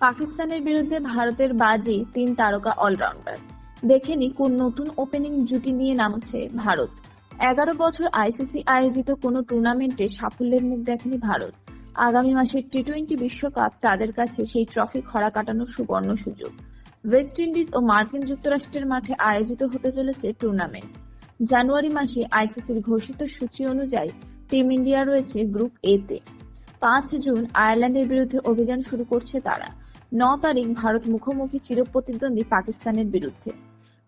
পাকিস্তানের বিরুদ্ধে ভারতের বাজি তিন তারকা অলরাউন্ডার। দেখেনি কোন নতুন ওপেনিং জুটি নিয়ে নামছে ভারত। এগারো বছর আইসিসি আয়োজিত কোনো টুর্নামেন্টে সাফল্যের মুখ দেখেনি ভারত। আগামী মাসের টি টোয়েন্টি বিশ্বকাপ তাদের কাছে সেই ট্রফি খরা কাটানোর সুবর্ণ সুযোগ। ওয়েস্ট ইন্ডিজ ও মার্কিন যুক্তরাষ্ট্রের মাঠে আয়োজিত হতে চলেছে টুর্নামেন্ট। জানুয়ারি মাসে আইসিসির ঘোষিত সূচি অনুযায়ী টিম ইন্ডিয়া রয়েছে গ্রুপ এ তে। পাঁচ জুন আয়ারল্যান্ডের বিরুদ্ধে অভিযান শুরু করছে তারা। ন তারিখ ভারত মুখোমুখি চিরপ্রতিদ্বন্দ্বী পাকিস্তানের বিরুদ্ধে।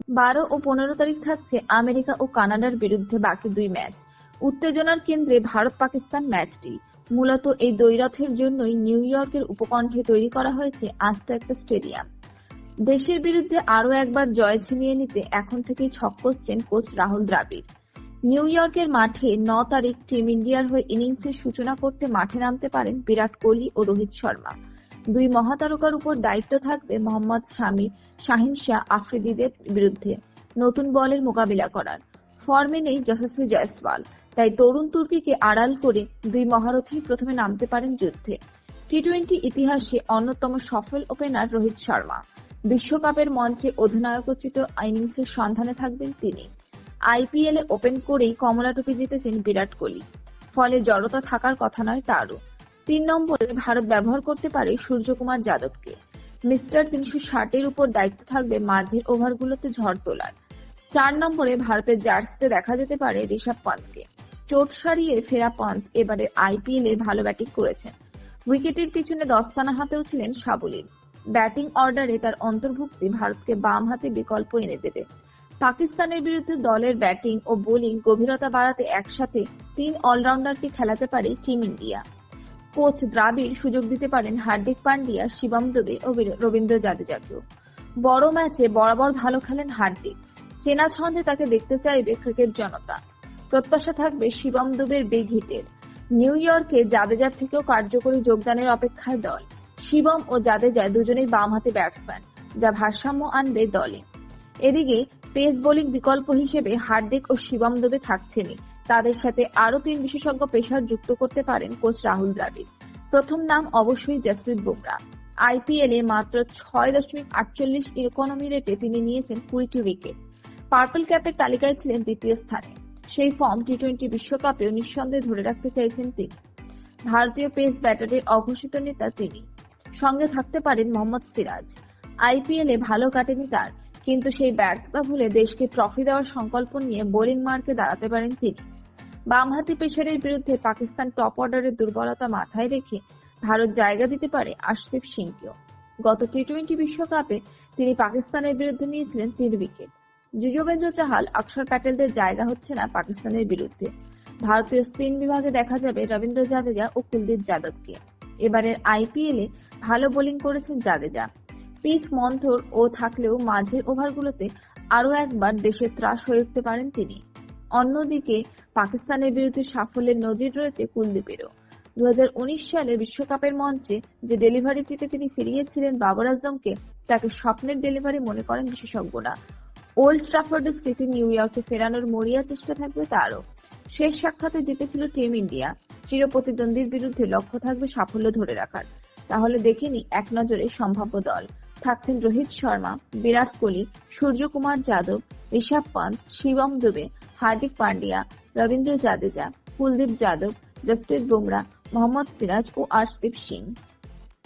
বারো ও পনেরো তারিখ থাকছে আমেরিকা ও কানাডার বিরুদ্ধে বাকি দুই ম্যাচ। উত্তেজনার কেন্দ্রে ভারত পাকিস্তান ম্যাচটি। মূলত এই দ্বৈরথের জন্যই নিউ ইয়র্কের উপকণ্ঠে তৈরি করা হয়েছে আস্ত একটা স্টেডিয়াম। দেশের বিরুদ্ধে আরও একবার জয় ছিনিয়ে নিতে এখন থেকেই ছক কষছেন কোচ রাহুল দ্রাবিড়। নিউ ইয়র্কের মাঠে ন তারিখ টিম ইন্ডিয়ার হয়ে ইনিংসের সূচনা করতে মাঠে নামতে পারেন বিরাট কোহলি ও রোহিত শর্মা। দুই মহাতারকার উপর দায়িত্ব থাকবে মোহাম্মদ শামি, শাহিন শাহ, আফ্রিদিদের বিরুদ্ধে নতুন বলের মোকাবিলা করার। ফর্মে নেই যশস্বী জয়সওয়াল, তাই তরুণ তুর্কিকে আড়াল করে দুই মহারথী প্রথমে নামতে পারেন যুদ্ধে। টি টোয়েন্টি ইতিহাসে অন্যতম সফল ওপেনার রোহিত শর্মা। বিশ্বকাপের মঞ্চে অধিনায়কোচিত ইনিংসের সন্ধানে থাকবেন তিনি। আইপিএলে ওপেন করেই কমলা টুপি জিতেছেন বিরাট কোহলি। ফলে জড়তা থাকার কথা নয় তারও। তিন নম্বরে ভারত ব্যবহার করতে পারে সূর্যকুমার যাদবকে। মিস্টার তিনশো ষাটের উপর দায়িত্ব থাকবে মাঝের ওভারগুলোতে ঝড় তোলার। চার নম্বরে ভারতের জার্সিতে দেখা যেতে পারে ঋষভ পন্থকে। চোট সারিয়ে ফেরা পন্থ এবারে আইপিএলে ভালো ব্যাটিং করেছেন। উইকেটের পিছনে দস্তানা হাতেও ছিলেন সাবলীল। ব্যাটিং অর্ডারে তার অন্তর্ভুক্তি ভারতকে বাম হাতে বিকল্প এনে দেবে। পাকিস্তানের বিরুদ্ধে দলের ব্যাটিং ও বোলিং গভীরতা বাড়াতে একসাথে তিন অলরাউন্ডারকে খেলাতে পারে টিম ইন্ডিয়া। কোচ দ্রাবিড় সুযোগ দিতে পারেন হার্দিক পান্ডিয়া, শিবম দুবে ও রবীন্দ্র জাদেজাকেও বড় ম্যাচে বরাবর ভালো খেলেন হার্দিক। চেনা ছন্দে তাকে দেখতে চাইবে ক্রিকেট জনতা। প্রত্যাশা থাকবে শিবম দুবের বিগ হিটের। নিউ ইয়র্কে জাদেজার থেকেও কার্যকরী যোগদানের অপেক্ষায় দল। শিবম ও জাদেজা দুজনেই বামহাতি ব্যাটসম্যান, যা ভারসাম্য আনবে দলে। এদিকে পেস বোলিং বিকল্প হিসেবে হার্দিক ও শিবম দুবে থাকছেনই। তাদের সাথে আরও তিন বিশেষজ্ঞ পেশার যুক্ত করতে পারেন কোচ রাহুল দ্রাবিড়। প্রথম নাম অবশ্যই জসপ্রীত বুমরা। আইপিএল এ মাত্র ছয় দশমিক আটচল্লিশ ইকোনমি রেটে তিনি নিয়েছেন কুড়িটি উইকেট পার্পল ক্যাপের তালিকায় ছিলেন দ্বিতীয় স্থানে। সেই ফর্ম টি টোয়েন্টি বিশ্বকাপেও নিঃসন্দেহে ধরে রাখতে চাইছেন তিনি। ভারতীয় পেস ব্যাটারের অঘোষিত নেতা তিনি। সঙ্গে থাকতে পারেন মোহাম্মদ সিরাজ। আইপিএলে ভালো কাটেনি তার। কিন্তু সেই ব্যর্থতা ভুলে দেশকে ট্রফি দেওয়ার সংকল্প নিয়ে বোলিং মার্কে দাঁড়াতে পারেন তিনি। বামহাতি পেসারের বিরুদ্ধে পাকিস্তান টপ অর্ডারের দুর্বলতা মাথায় রেখে ভারত জায়গা দিতে পারে আশদীপ সিংকেও। গত টি টোয়েন্টি বিশ্বকাপে তিনি পাকিস্তানের বিরুদ্ধে নিয়েছিলেন তিন উইকেট যুজবেন্দ্র চাহাল অক্ষর প্যাটেলদের জায়গা হচ্ছে না পাকিস্তানের বিরুদ্ধে। ভারতীয় স্পিন বিভাগে দেখা যাবে রবীন্দ্র জাদেজা ও কুলদীপ যাদবকে। এবারের আইপিএলে ভালো বোলিং করেছেন জাদেজা। পিচ মন্থর ও থাকলেও মাঝের ওভারগুলোতে আরও একবার দেশের ত্রাস হয়ে উঠতে পারেন তিনি। অন্যদিকে পাকিস্তানের বিরুদ্ধে সাফল্যের নজির রয়েছে কুলদীপেরও। দু সালে বিশ্বকাপের মঞ্চে যে ডেলিভারিটিতে তিনি ফিরিয়েছিলেন বাবর আজমকে, তাকে স্বপ্নের ডেলিভারি মনে করেন বিশেষজ্ঞরা। ওল্ড ট্রাফোর্ডের স্মৃতি নিউ ইয়র্কে ফেরানোর মরিয়া চেষ্টা থাকবে তারও। শেষ সাক্ষাতে জিতেছিল টিম ইন্ডিয়া। চির প্রতিদ্বন্দ্বীর বিরুদ্ধে লক্ষ্য থাকবে সাফল্য ধরে রাখার। তাহলে দেখেনি এক নজরে সম্ভাব্য দল। থাকছেন রোহিত শর্মা, বিরাট কোহলি, সূর্যকুমার যাদব, ঋষভ পান্ত, শিবম দুবে, হার্দিক পান্ডিয়া, রবীন্দ্র জাদেজা, কুলদীপ যাদব জসপ্রীত বুমরা, মোহাম্মদ সিরাজ ও আর্শদীপ সিং।